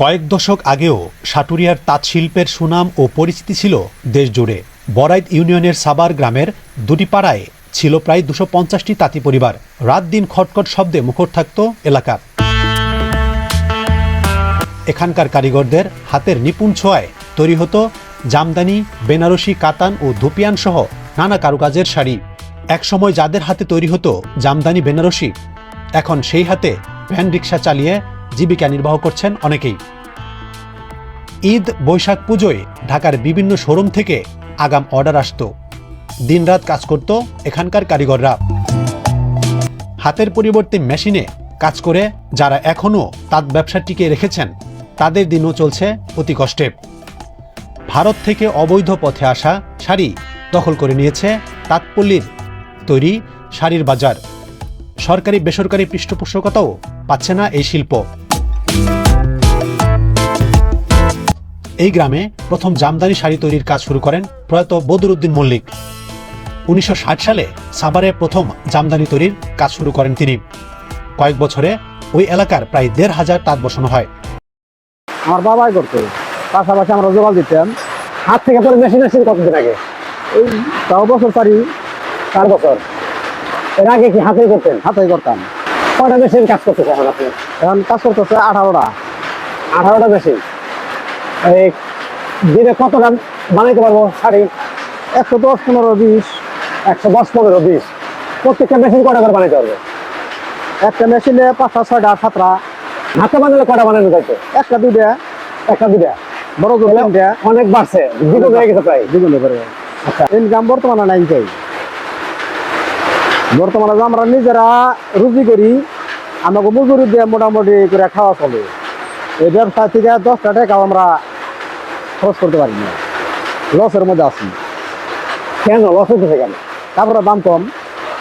কয়েক দশক আগেও সাটুরিয়ার তাঁত শিল্পের সুনাম ও পরিচিতি ছিল দেশ জুড়ে বরাইত ইউনিয়নের সাবার গ্রামের দুটি পাড়ায় ছিল প্রায় দুশো পঞ্চাশটি তাঁতি পরিবার। রাত দিন খটখট শব্দে মুখর থাকত এলাকার এখানকার কারিগরদের হাতের নিপুণ ছোঁয়ায় তৈরি হতো জামদানি, বেনারসি, কাতান ও ধুপিয়ান সহ নানা কারুকাজের শাড়ি। একসময় যাদের হাতে তৈরি হতো জামদানি, বেনারসি, এখন সেই হাতে ভ্যান রিক্সা চালিয়ে জীবিকা নির্বাহ করছেন অনেকেই। ঈদ, বৈশাখ পুজোয় ঢাকার বিভিন্ন শোরুম থেকে আগাম অর্ডার আসতো। দিনরাত কাজ করত এখানকার কারিগররা। হাতের পরিবর্তে মেশিনে কাজ করে যারা এখনও তাঁত ব্যবসা টিকে রেখেছেন, তাদের দিনও চলছে অতি কষ্টে। ভারত থেকে অবৈধ পথে আসা শাড়ি দখল করে নিয়েছে তাঁতপল্লীর তৈরি শাড়ির বাজার। সরকারি বেসরকারি পৃষ্ঠপোষকতাও পাচ্ছে না এই শিল্প। এই গ্রামে প্রথম জামদানি শাড়ি তৈরির কাজ শুরু করেন প্রয়াত বদরুদ্দিন মল্লিক। উনিশশো ষাট সালে সাভারে প্রথম জামদানি তৈরির কাজ শুরু করেন তিনি। কয়েক বছরে ওই এলাকার প্রায় দেড় হাজার তাঁত বসানো হয়। আমার বাবাই করতো। পাশাপাশি আমরা জোগাল দিতাম। হাত থেকে তোর মেশিন আসছে কতদিন আগে? এই তাও বছর পারি চার বছর। এর আগে কি হাতেই করতেন? হাতেই করতাম। কয়টা মেশিন কাজ করতেছে এখন আপনি? এখন কাজ করতেছে আঠারোটা। আঠারোটা মেশিন এই দিনে কতটা বানাইতে পারব? শাড়ি একশো দশ পনেরো বিশ। একশো দশ পনেরো বিশ। প্রত্যেকটা মেশিন কটা করে বানাইতে পারবে? একটা মেশিনে পাঁচটা ছয়টা সাতটা। হাতে বানালে কটা বানানো যাইতো? একটা দুইটা। একটা দুইটা? বড় অনেক বাড়ছে। দ্বিগুণ হয়ে গেছে প্রায়। দ্বিগুণ আচ্ছা। ইনকাম বর্তমানে নাই চাই বর্তমানে আমরা নিজেরা রুজি করি, আমাকে মজুরি দিয়ে মোটামুটি করে খাওয়া চলে। এই ব্যবসা থেকে দশটা টাকাও আমরা খরচ করতে পারি না। লসের মধ্যে আছি। কেন? লস হচ্ছে কেন? কাপড়ের দাম কম,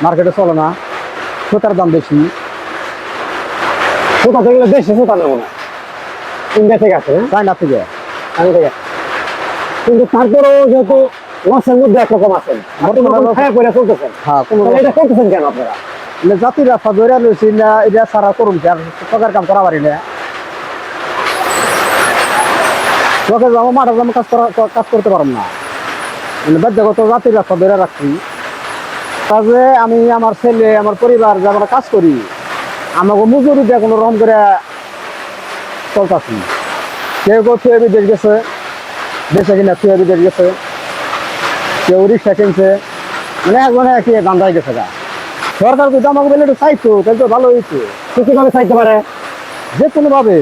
মার্কেটে চলে না, সুতার দাম বেশি। সুতা থেকে দেশে সুতা নেব না। ইন্ডিয়া থেকে আছে চায়না থেকে। চায়না থেকে। কিন্তু তারপরেও যেহেতু লসের মধ্যে একরকম আছেন। করে চলতেছেন। হ্যাঁ এটা করতেছেন কেন আপনারা? জাতির রাস্তা ধরে লইছি না এটা সারা করুন কি আর সরকার কাম করা পারি না। লোকে যাব মাঠে যাব কাজ করা কাজ করতে পারব না। মানে বাধ্যগত জাতির রাস্তা ধরে রাখছি। কাজে আমি আমার ছেলে আমার পরিবার যে আমরা কাজ করি আমাকে মজুরি দিয়ে কোনো রকম করে চলতেছি। কেউ কেউ থুয়ে বিদেশ গেছে দেশে কিনা থুয়ে বিদেশ গেছে। কেউ রিক্সা কিনছে মানে একজনে কি গান্ধায় গেছে গা। সরকার যদি আমাকে বলে একটু চাইতো, তাহলে তো ভালো হয়েছে সে কীভাবে চাইতে পারে? যে কোনোভাবে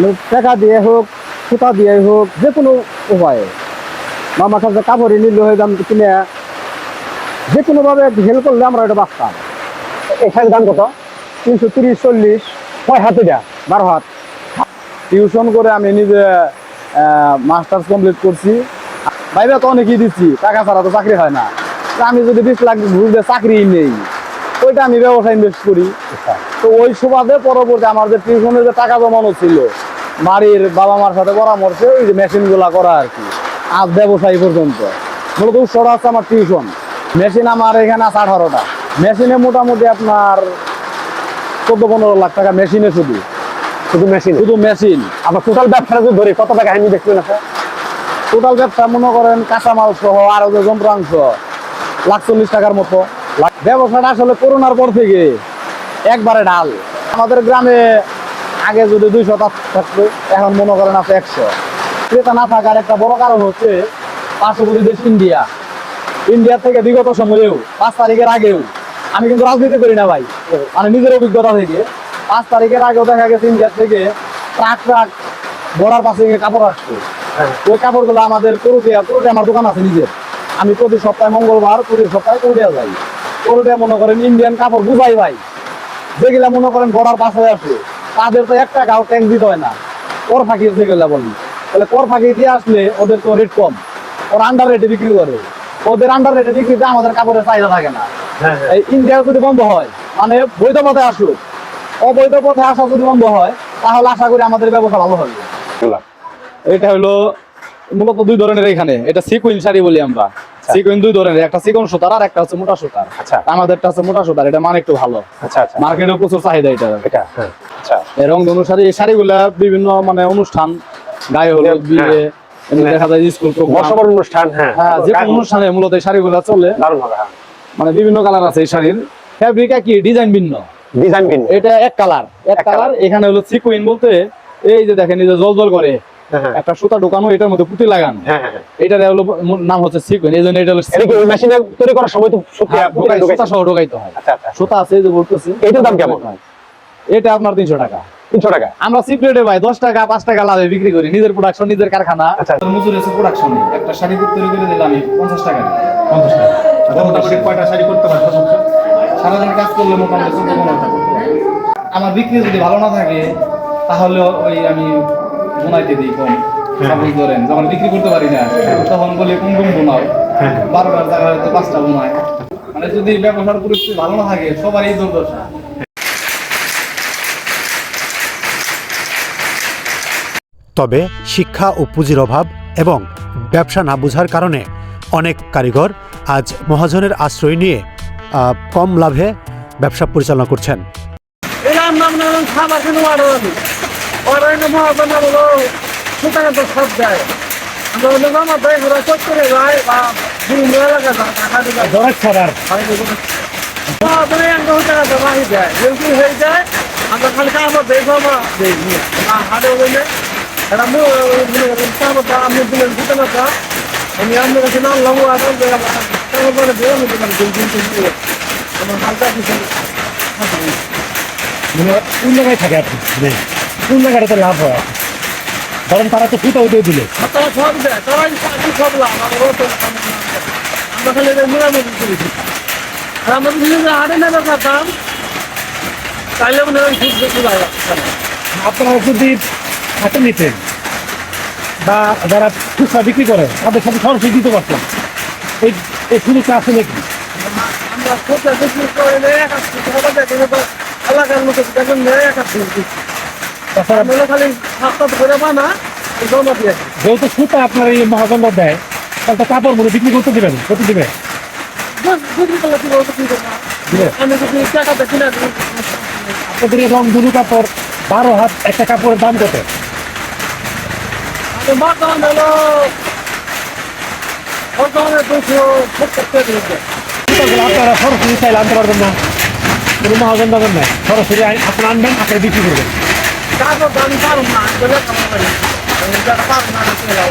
মানে টাকা দিয়ে হোক, সুতা দিয়ে হোক যে কোনো উপায়ে। বা আমার কাছে কাপড় নিল হয়ে দাম কিনে। যে কোনোভাবে হেল্প করলে আমরা এটা বাঁচতাম। এখানে দাম কত? তিনশো তিরিশ, চল্লিশ কয় হাত এটা, বারো হাত। টিউশন করে আমি নিজে মাস্টার্স কমপ্লিট করছি। ভাইবা তো অনেকই দিচ্ছি? টাকা ছাড়া তো চাকরি হয় না। আমি যদি বিশ লাখ বুঝতে চাকরি নেই ওইটা আমি ব্যবসা ইনভেস্ট করি। তো ওই সুবাদে পরবর্তী আমার যে টিউশনের যে টাকা জমানো ছিল বাড়ির বাবা মার সাথে পরামর্শে ওই যে মেশিনগুলা করা আর কি আজ ব্যবসায়ী পর্যন্ত। মূলত উৎসটা হচ্ছে আমার টিউশন। মেশিন আমার এখানে আছে আঠারোটা। মেশিনে মোটামুটি আপনার চোদ্দ পনেরো লাখ টাকা মেশিনে শুধু। শুধু মেশিন? শুধু মেশিন। আবার টোটাল ব্যবসাটা যদি ধরি কত টাকা হানি দেখবেন আছে টোটাল ব্যবসা মনে করেন কাঁচামাল সহ আরও যে যন্ত্রাংশ লাখ চল্লিশ টাকার মতো। ব্যবসাটা আসলে করোনার পর থেকে একবারে ডাল আমাদের গ্রামে আগে যদি দুইশো থাকতো, এখন মনে করেন আছে একশো। ক্রেতা না থাকার একটা বড় কারণ হচ্ছে পার্শ্ববর্তী দেশ ইন্ডিয়া। ইন্ডিয়া থেকে বিগত সময়েও, পাঁচ তারিখের আগেও, আমি কিন্তু রাজনীতি করি না ভাই মানে নিজের অভিজ্ঞতা থেকে। পাঁচ তারিখের আগেও দেখা গেছে ইন্ডিয়া থেকে ট্রাক ট্রাক বড়ার পাশে কাপড় আসতো। ওই কাপড়গুলো আমাদের করুতে করুতে আমার দোকান আছে নিজের। আমি প্রতি সপ্তাহে মঙ্গলবার প্রতি সপ্তাহে করুতে যাই। করুতে মনে করেন ইন্ডিয়ান কাপড় বুঝাই ভাই। যেগুলা মনে করেন বড়ার পাশে আসে তাদের তো একটা গাও ট্যাঙ্ক দিতে হয় না। কর ফাঁকি যেগুলা বলি। তাহলে কর ফাঁকি দিয়ে আসলে ওদের তো রেট কম। ওরা আন্ডার রেটে বিক্রি করে। ওদের আন্ডার রেটে বিক্রিতে আমাদের কাপড়ের চাহিদা থাকে না। এই ইন্ডিয়া যদি বন্ধ হয় মানে বৈধ পথে আসুক অবৈধ পথে আসা যদি বন্ধ হয় তাহলে আশা করি আমাদের ব্যবসা ভালো হবে। এটা হলো মূলত দুই ধরনের এখানে। এটা সিকুইন শাড়ি বলি আমরা। চিকন দুই ধরনের একটা চিকন সুতার আর একটা হচ্ছে মোটা সুতার। আচ্ছা। আমাদেরটা হচ্ছে মোটা সুতার এটা মান একটু ভালো। আচ্ছা আচ্ছা। মার্কেটে প্রচুর চাহিদা এটা। এটা হ্যাঁ। আচ্ছা। এই রং অনুসারে এই শাড়িগুলা বিভিন্ন মানে অনুষ্ঠান গায়ে হলুদ বিয়ে দেখা যায় স্কুল প্রোগ্রাম অনুষ্ঠান হ্যাঁ। হ্যাঁ যে অনুষ্ঠানে মূলত এই শাড়িগুলা চলে। দারুণ হবে মানে বিভিন্ন কালার আছে এই শাড়ির। ফ্যাব্রিক কি ডিজাইন ভিন্ন। ডিজাইন ভিন্ন। এটা এক কালার এক কালার এখানে হলো সিকুইন বলতে এই যে দেখেন এই যে জল জল করে। একটা সুতা ঢোকানো এটার মধ্যে পুঁতি লাগান। হ্যাঁ হ্যাঁ এটার হলো নাম হচ্ছে সিকুইন এই জন্য এটা হলো মেশিনে তৈরি করার সময় তো হ্যাঁ, সুতা সহ ঢোকাইতে হয়। আচ্ছা আচ্ছা। সুতা আছে এই যে বলতেছি। এটার দাম কেমন? এটা আপনার তিনশো টাকা। তিনশো টাকা। আমরা সিক্রেটে ভাই দশ টাকা পাঁচ টাকা লাভে বিক্রি করি। নিজের প্রোডাকশন নিজের কারখানা। আচ্ছা। আছে প্রোডাকশন একটা শাড়ি তৈরি করে দিলাম আমি পঞ্চাশ টাকা। পঞ্চাশ টাকা। মোটামুটি কয়টা শাড়ি করতে পারবে সারাদিন কাজ করলে মোটামুটি চোদ্দ পনেরো টাকা। আমার বিক্রি যদি ভালো না থাকে তাহলে ওই আমি বোনাইতে দিই কম। সাপোজ ধরেন যখন বিক্রি করতে পারি না তখন বলি কোন কোন বোনাও হ্যাঁ। বারোটার জায়গায় হয়তো পাঁচটা বোনায় মানে যদি ব্যবসার পরিস্থিতি ভালো না থাকে সবারই দুর্দশা। তবে শিক্ষা ও পুঁজির অভাব এবং ব্যবসা না বোঝার কারণে অনেক কারিগর আজ মহাজনের আশ্রয় নিয়ে আহ, কম লাভে ব্যবসা পরিচালনা করছেন। নেব আপনার হলো তো সব দেয় আমরা হলো আমার ঘোরা করে যায় বা বিভিন্ন এলাকা যায় টাকা দিলে ধরে ছাড়ার আপনার এক দশ টাকা তো রাখি দেয় যেহেতু হয়ে যায় আমরা খালি কাপড় দেই বাবা দেই না হাটে বলে এটা মু দিলেন দিতে আমি আপনার কাছে লাগবো আর কাপড় করে দিয়ে আমি দিন দিন আমার হালকা কিছু মানে জায়গায় থাকে আপনি মানে কোন জায়গাটাতে লাভ হয়? ধরেন তারা তো ফুটা উঠে দিলে। তারা সব দেয় তারাই আমি সব লাভ আমার তো আমরা খালি এটা মেরামতি করেছি। আর আমরা যদি হাটে নেবে পারতাম তাইলে মনে হয় খুব বেশি লাভ আপনারা যদি হাতে নিতেন বা যারা খুচরা বিক্রি করে তাদের সাথে সরাসরি দিতে পারতেন এই এই সুযোগটা আছে নাকি? আমরা বিক্রি করে এলাকার দেখেন যেহেতু সুতা আপনার এই মহাজন্ড দেয় তাহলে তো কাপড় মনে বিক্রি করতে দেবেন কত দিবে। আপনাদের রং দুলু কাপড় বারো হাত একটা কাপড়ের দাম কত? আপনারা সরাসরি চাইলে আনতে পারবেন না। কোনো মহাজন দেবেন না সরাসরি আপনারা আনবেন আপনারা বিক্রি করবেন। কাগজ আমি পারুম না আমি তো লেখা পারি আমি যেটা পারুম না আমি চলে যাব